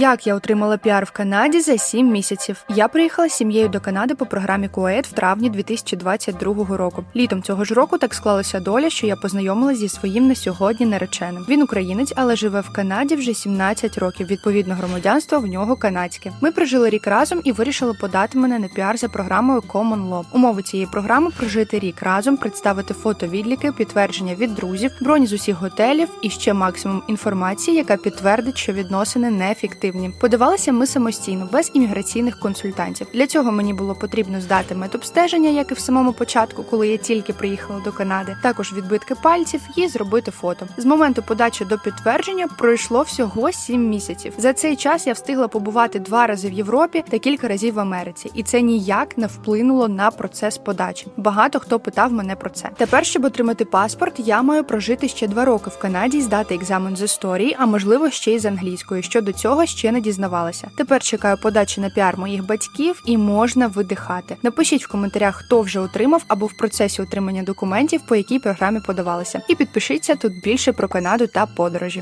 Як я отримала піар в Канаді за 7 місяців? Я приїхала з сім'єю до Канади по програмі Кует в травні 2022 року. Літом цього ж року так склалася доля, що я познайомилася зі своїм на сьогодні нареченим. Він українець, але живе в Канаді вже 17 років. Відповідно, громадянство в нього канадське. Ми прожили рік разом і вирішили подати мене на піар за програмою Common Law. Умови цієї програми прожити рік разом, представити фото-відліки, підтвердження від друзів, броні з усіх готелів і ще максимум інформації, яка підтвердить, що відносини неефективні. Подавалися ми самостійно, без імміграційних консультантів. Для цього мені було потрібно здати медобстеження, як і в самому початку, коли я тільки приїхала до Канади, також відбитки пальців і зробити фото. З моменту подачі до підтвердження пройшло всього 7 місяців. За цей час я встигла побувати два рази в Європі та кілька разів в Америці, і це ніяк не вплинуло на процес подачі. Багато хто питав мене про це. Тепер, щоб отримати паспорт, я маю прожити ще два роки в Канаді, здати екзамен з історії, а можливо ще й з англійської. Щодо цього ще не дізнавалася. Тепер чекаю подачі на піар моїх батьків і можна видихати. Напишіть в коментарях, хто вже отримав або в процесі отримання документів, по якій програмі подавалися. І підпишіться тут більше про Канаду та подорожі.